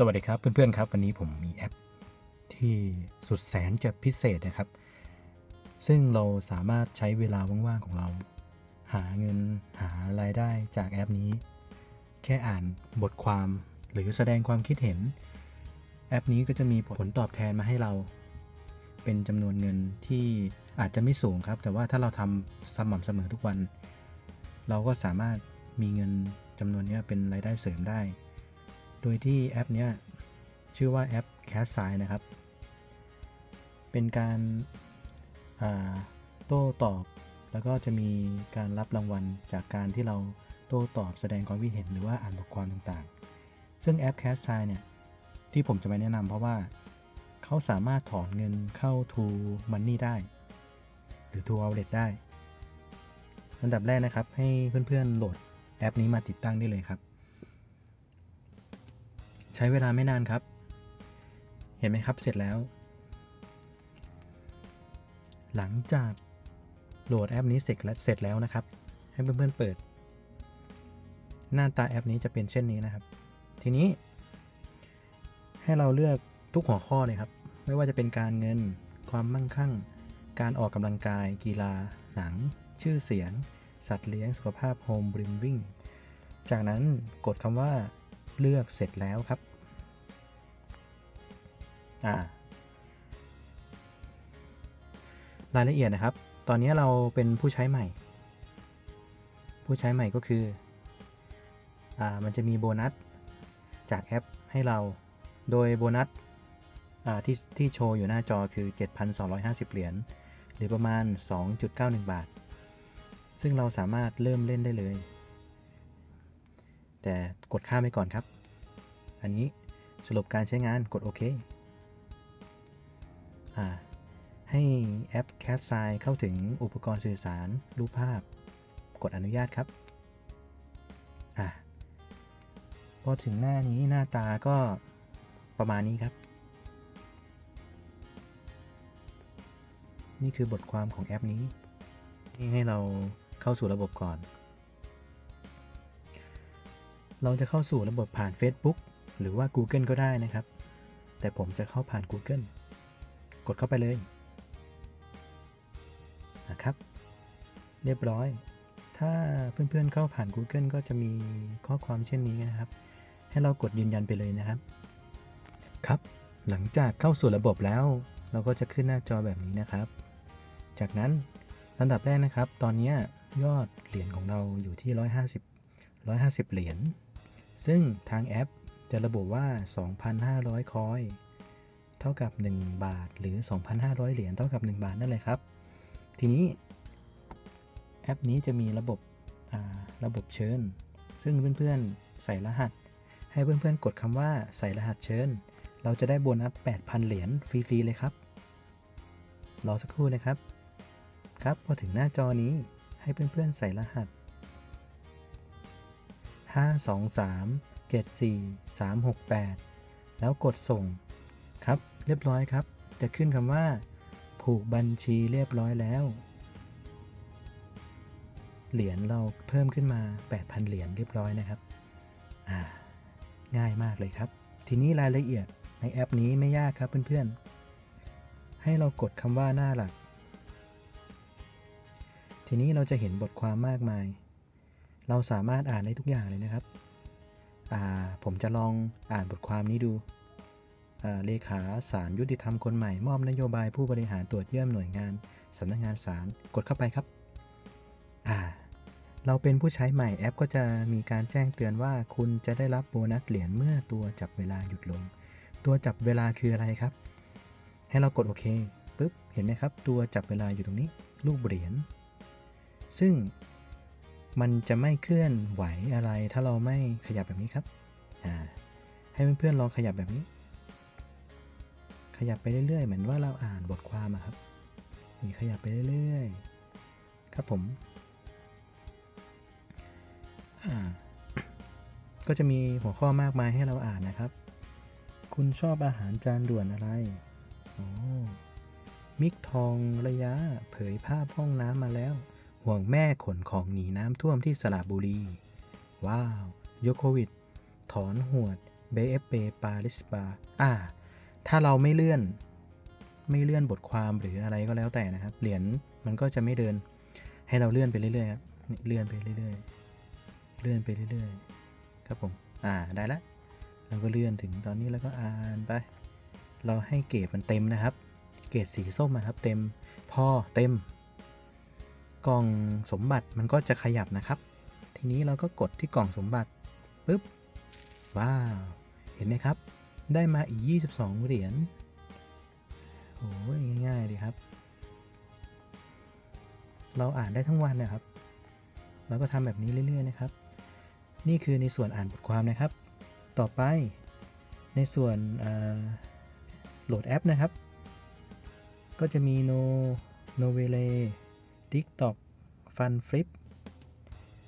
สวัสดีครับเพื่อนๆครับ วันนี้ผมมีแอปที่สุดแสนจะพิเศษนะครับ ซึ่งเราสามารถใช้เวลาว่างๆของเรา หาเงินหารายได้จากแอปนี้ แค่อ่านบทความหรือแสดงความคิดเห็น แอปนี้ก็จะมีผลตอบแทนมาให้เรา เป็นจำนวนเงินที่อาจจะไม่สูงครับ แต่ว่าถ้าเราทำสม่ำเสมอทุกวัน เราก็สามารถมีเงินจำนวนนี้เป็นรายได้เสริมได้ โดยที่แอปนี้ชื่อว่าแอป c a s s i นะครับ เป็นการโต้ตอบ แล้วก็จะมีการรับรางวัลจากการที่เราโต้ตอบแสดงความคิดเห็นหรือว่าอ่านบทความต่างๆ ซึ่งแอป c a s s i เนี่ยที่ผมจะมาแนะนำเพราะว่าเขาสามารถถอนเงินเข้า To Money ได้ หรือ To Wallet ได้ อันดับแรกนะครับ ให้เพื่อนๆโหลดแอปนี้มาติดตั้งได้เลยครับ ใช้เวลาไม่นานครับ เห็นไหมครับเสร็จแล้ว หลังจากโหลดแอปนี้เสร็จแล้วเสร็จแล้วนะครับ ให้เพื่อนๆเปิด หน้าตาแอปนี้จะเป็นเช่นนี้นะครับ ทีนี้ ให้เราเลือกทุกหัวข้อเลยครับ ไม่ว่าจะเป็นการเงิน ความมั่งคั่ง การออกกำลังกาย กีฬา หนัง ชื่อเสียง สัตว์เลี้ยง สุขภาพโฮมบริมวิ่ง จากนั้นกดคำว่าเลือกเสร็จแล้วครับ รายละเอียดนะครับ ตอนนี้เราเป็นผู้ใช้ใหม่ ผู้ใช้ใหม่ก็คืออมันจะมีโบนัสจากแอปให้เรา โดยโบนัสที่ที่โชว์อยู่หน้าจอคือ 7,250 เหรียญ หรือประมาณ 2.91 บาท ซึ่งเราสามารถเริ่มเล่นได้เลย แต่กดข้าไปก่อนครับ อันนี้สรุปการใช้งานกดโอเค ให้แอป c a t s i เข้าถึงอุปกรณ์สื่อสาร รูปภาพ กดอนุญาตครับอพอถึงหน้านี้หน้าตาก็ประมาณนี้ครับ นี่คือบทความของแอปนี้ที่ให้เราเข้าสู่ระบบก่อน เราจะเข้าสู่ระบบผ่าน Facebook หรือว่า Google ก็ได้นะครับ แต่ผมจะเข้าผ่าน Google กดเข้าไปเลยนะครับ เรียบร้อย ถ้าเพื่อนๆเข้าผ่าน Google ก็จะมีข้อความเช่นนี้นะครับ ให้เรากดยืนยันไปเลยนะครับ ครับ หลังจากเข้าสู่ระบบแล้ว เราก็จะขึ้นหน้าจอแบบนี้นะครับ จากนั้นลำดับแรกนะครับ ตอนนี้ยอดเหรียญของเราอยู่ที่ 150 150 เหรียญ ซึ่งทางแอปจะระบุว่า 2,500 คอย เท่ากับ 1 บาท หรือ 2,500 เหรียญเท่ากับ 1 บาทนั่นเลยครับ ทีนี้แอปนี้จะมีระบบระบบเชิญ ซึ่งเพื่อนๆใส่รหัส ให้เพื่อนๆกดคำว่าใส่รหัสเชิญ เราจะได้โบนัส 8,000 เหรียญฟรีๆเลยครับ รอสักครู่นะครับ ครับพอถึงหน้าจอนี้ให้เพื่อนๆใส่รหัส 523 74 368 แล้วกดส่ง ครับ เรียบร้อยครับ จะขึ้นคำว่า ผูกบัญชีเรียบร้อยแล้ว เหรียญเราเพิ่มขึ้นมา 8,000 เหรียญเรียบร้อยนะครับ อ่า ง่ายมากเลยครับ ทีนี้รายละเอียดในแอปนี้ไม่ยากครับเพื่อนๆ ให้เรากดคำว่าหน้าหลัก ทีนี้เราจะเห็นบทความมากมาย เราสามารถอ่านได้ทุกอย่างเลยนะครับผมจะลองอ่านบทความนี้ดู เลขาสารยุติธรรมคนใหม่มอบนโยบายผู้บริหารตรวจเยี่ยมหน่วยงานสำนักงงานศาลกดเข้าไปครับเราเป็นผู้ใช้ใหม่แอปก็จะมีการแจ้งเตือนว่าคุณจะได้รับโบนัสเหรียญเมื่อตัวจับเวลาหยุดลง ตัวจับเวลาคืออะไรครับ ให้เรากดโอเคปุ๊บเห็นไหมครับ ตัวจับเวลาอยู่ตรงนี้รูปเหรียญซึ่งมันจะไม่เคลื่อนไหวอะไรถ้าเราไม่ขยับแบบนี้ครับให้เพื่อนๆลองขยับแบบนี้ ขยับไปเรื่อยๆ เหมือนว่าเราอ่านบทความครับนี่ขยับไปเรื่อยๆ ครับผมก็จะมีหัวข้อมากมายให้เราอ่านนะครับ คุณชอบอาหารจานด่วนอะไรโอ้มิกทองระยะเผยภาพห้องน้ำมาแล้ว ห่วงแม่ขนของหนีน้ำท่วมที่สระบุรี ว้าว โยโควิด ถอนหวด BFP Paris Bar อ่า ถ้าเราไม่เลื่อน ไม่เลื่อนบทความหรืออะไรก็แล้วแต่นะครับ เหรียญมันก็จะไม่เดิน ให้เราเลื่อนไปเรื่อยๆครับเลื่อนไปเรื่อยๆ เลื่อนไปเรื่อยๆ ครับผม อ่า ได้ละ เราก็เลื่อนถึงตอนนี้แล้วก็อ่านไป เราให้เกรดมันเต็มนะครับ เกรดสีส้มนะครับ เต็ม พอเต็ม กล่องสมบัติมันก็จะขยับนะครับ ทีนี้เราก็กดที่กล่องสมบัติปุ๊บ ว้าว เห็นไหมครับ ได้มาอีก 22 เหรียญโอ้ยง่ายๆเลยครับ เราอ่านได้ทั้งวันนะครับ เราก็ทำแบบนี้เรื่อยๆนะครับ นี่คือในส่วนอ่านบทความนะครับ ต่อไปในส่วนโหลดแอปนะครับ ก็จะมี No Novele TikTok Fun Flip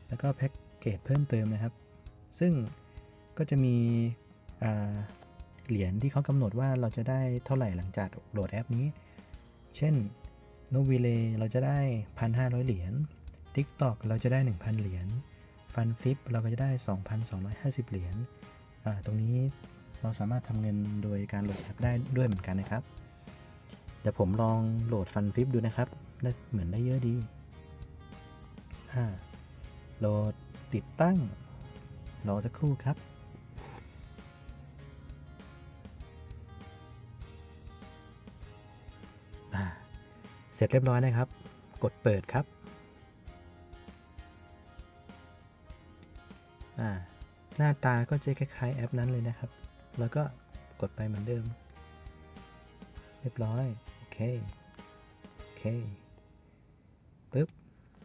แล้วก็แพ็กเกจเพิ่มเติมนะครับ ซึ่งก็จะมี เหรียญที่เขากำหนดว่าเราจะได้เท่าไหร่หลังจากโหลดแอปนี้ เช่น n o v i l e เราจะได้ 1,500 เหรียญ TikTok เราจะได้ 1,000 เหรียญ FunFlip เราก็จะได้ 2,250 เหรียญตรงนี้เราสามารถทำเงินโดยการโหลดแอปได้ด้วยเหมือนกันนะครับเดี๋ยวผมลองโหลด FunFlip ดูนะครับเหมือนได้เยอะดีโหลดติดตั้งรอสักครู่ครับ สร็จเรียบร้อยนะครับ กดเปิดครับหน้าตาก็จะคล้ายๆแอปนั้นเลยนะครับ แล้วก็กดไปเหมือนเดิม เรียบร้อย โอเค โอเคปึ๊บ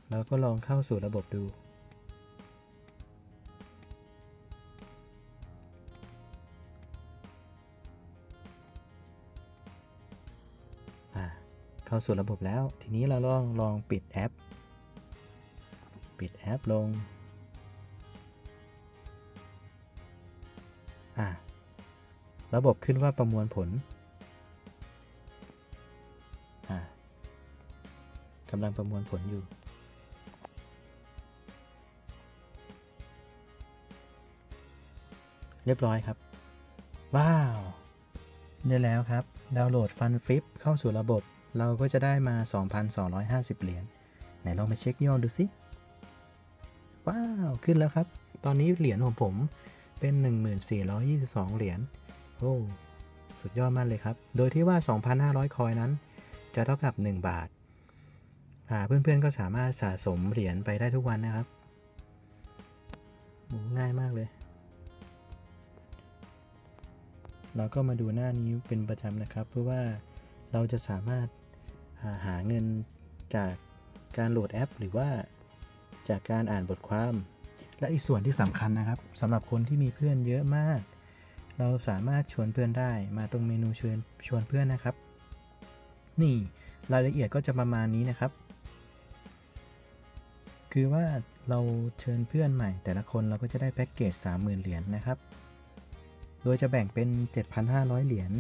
เราก็ลองเข้าสู่ระบบดู เข้าสู่ระบบแล้ว ทีนี้เราลองลองปิดแอป ปิดแอปลง อ่าระบบขึ้นว่าประมวลผล อ่ากำลังประมวลผลอยู่เรียบร้อยครับ ว้าว ได้แล้วครับ ดาวน์โหลดฟันฟิปเข้าสู่ระบบ เราก็จะได้มา 2,250 เหรียญ ไหนลองมาเช็คยอดดูสิ ว้าว ขึ้นแล้วครับ ตอนนี้เหรียญของผมเป็น 1422 เหรียญ โอ้ สุดยอดมากเลยครับ โดยที่ว่า 2,500 คอยนั้น จะเท่ากับ 1 บาท เพื่อนๆ ก็สามารถสะสมเหรียญไปได้ทุกวันนะครับ ง่ายมากเลย เราก็มาดูหน้านี้เป็นประจำนะครับ เพื่อว่าเราจะสามารถ หาเงินจากการโหลดแอป หรือว่าจากการอ่านบทความ และอีกส่วนที่สำคัญนะครับสำหรับคนที่มีเพื่อนเยอะมาก เราสามารถชวนเพื่อนได้มาตรงเมนูชวนชวนเพื่อนนะครับ นี่รายละเอียดก็จะประมาณนี้นะครับ คือว่าเราเชิญเพื่อนใหม่ แต่ละคนเราก็จะได้แพ็กเกจ 30,000 เหรียญนนะครับ โดยจะแบ่งเป็น 7,500 เหรียญ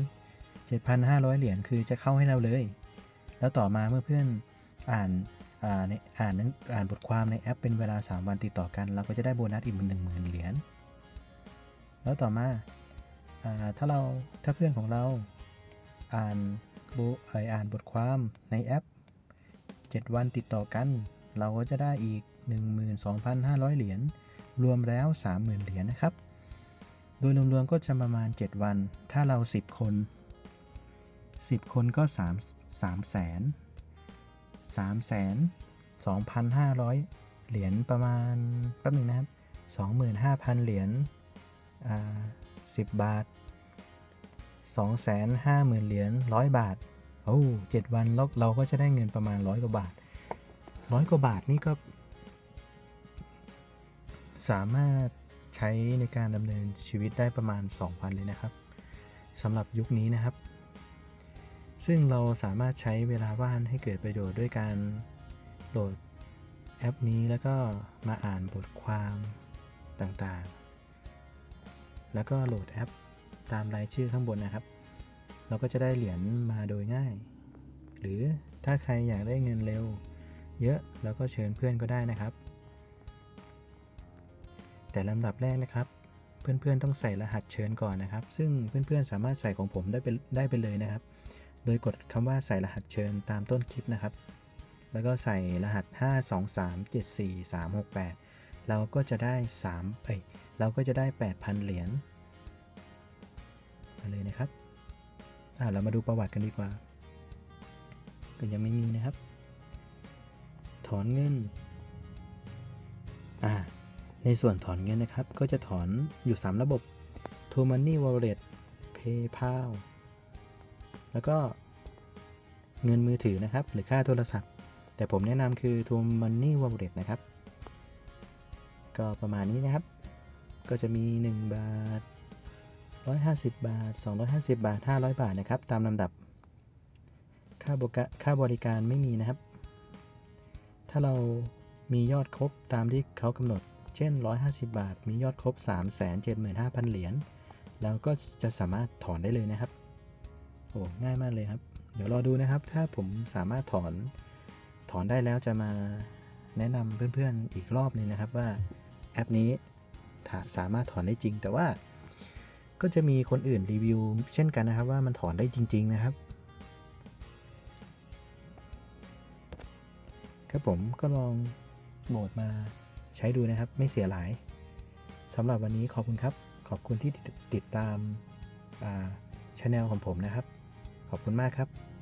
7,500 เหรียญคือจะเข้าให้เราเลย แล้วต่อมาเมื่อเพื่อนอ่านอ่านอ่านอ่านบทความในแอปเป็นเวลา 3 วันติดต่อกัน เราก็จะได้โบนัสอีกหนึ่งหมื่นเหรียญแล้วต่อมาถ้าเราถ้าเพื่อนของเราอ่านบอ่านบทความในแอป 7 วันติดต่อกัน เราก็จะได้อีก 12,500 เหรียญรวมแล้ว 30,000 เหรียญนะครับ โดยรวมๆก็จะประมาณ 7 วัน ถ้าเรา 10 คน 10 คนก็ 3 3แสน3แสน2,500 เหรียญประมาณแป๊บนึงนะครับ 25,000 เหรียญอ่า10 บาท 250,000 เหรียญ100 บาท โอ้เจ็ดวันเราเราก็จะได้เงินประมาณร้อยกว่าบาทร้อยกว่าบาทนี่ก็ สามารถใช้ในการดำเนินชีวิตได้ประมาณ2,000เลยนะครับสำหรับยุคนี้นะครับ ซึ่งเราสามารถใช้เวลาว่างให้เกิดประโยชน์ด้วยการโหลดแอปนี้แล้วก็มาอ่านบทความต่างๆ แล้วก็โหลดแอปตามรายชื่อข้างบนนะครับ เราก็จะได้เหรียญมาโดยง่าย หรือถ้าใครอยากได้เงินเร็ว เยอะเราก็เชิญเพื่อนก็ได้นะครับ แต่ลำดับแรกนะครับ เพื่อนๆต้องใส่รหัสเชิญก่อนนะครับ ซึ่งเพื่อนๆสามารถใส่ของผมได้ไปได้ไปเลยนะครับ โดยกดคำว่าใส่รหัสเชิญตามต้นคลิปนะครับ แล้วก็ใส่รหัส 5237438 เราก็จะได้3เอ้ยเราก็จะได้ 8,000 เหรียญมาเลยนะครับอ่าเรามาดูประวัติกันดีกว่า ก็ยังไม่มีนะครับ ถอนเงินอ่าในส่วนถอนเงินนะครับ ก็จะถอนอยู่ 3 ระบบ t o Money Wallet PayPal แล้วก็เงินมือถือนะครับ หรือค่าโทรศัพท์ แต่ผมแนะนำคือ t o Money Wallet นะครับ ก็ประมาณนี้นะครับ ก็จะมี 1 บาท 150 บาท 250 บาท 500 บาทนะครับ ตามลำดับ ค่าบกค่าบริการไม่มีนะครับ ถ้าเรามียอดครบตามที่เขากำหนด เช่น 150 บาท มียอดครบ 375,000 เหรียญ แล้วก็จะสามารถถอนได้เลยนะครับ อ้ง่ายมากเลยครับ เดี๋ยวรอดูนะครับ ถ้าผมสามารถถอนถอนได้แล้วจะมาแนะนำเพื่อนๆอีกรอบหนึงนะครับว่าแอปนี้สามารถถอนได้จริง แต่ว่าก็จะมีคนอื่นรีวิว เช่นกันนะครับว่ามันถอนได้จริง ๆ นะครับ ครับผมก็ลองโหลดมาใช้ดูนะครับ ไม่เสียหลายสำหรับวันนี้ขอบคุณครับ ขอบคุณที่ติดตามช anel ของผมนะครับ ขอบคุณมากครับ